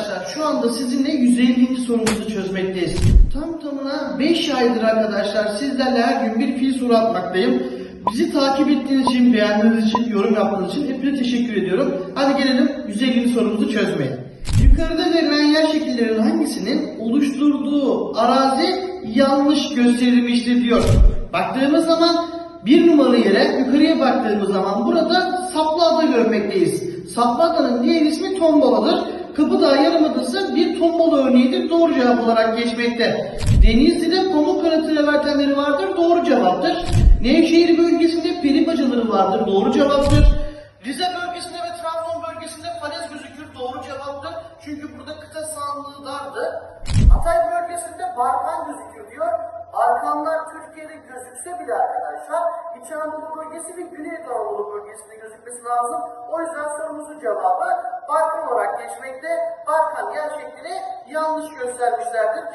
arkadaşlar şu anda sizinle 150. sorumuzu çözmekteyiz. Tam tamına 5 aydır arkadaşlar sizlerle her gün bir fil soru atmaktayım. Bizi takip ettiğiniz için, beğendiğiniz için, yorum yaptığınız için hepinize teşekkür ediyorum. Hadi gelelim 150. sorumuzu çözmeye. Yukarıda verilen yer şekillerinin hangisinin oluşturduğu arazi yanlış gösterilmiştir diyor. Baktığımız zaman bir numaralı yere yukarıya baktığımız zaman burada Saplı Ada görmekteyiz. Saplı Adanın diğer ismi Tombala'dır. Kapıdağ Yarımadası bir tombala örneğidir. Doğru cevap olarak geçmekte. Denizli'de Pamukkale travertenleri vardır. Doğru cevaptır. Nevşehir bölgesinde peri bacaları vardır. Doğru cevaptır. Rize bölgesinde ve Trabzon bölgesinde falez gözükür. Doğru cevaptır. Çünkü burada kıta sahanlığı dardı. Hatay bölgesinde Barkan gözüküyor diyor. Balkanlar Türkiye'de gözükse bile arkadaşlar İç Anadolu bölgesi ve Güney Anadolu bölgesinde gözükmesi lazım. O yüzden sorumuzun cevabı Balkan geçmekte. Balkan yer şeklini yanlış göstermişlerdir.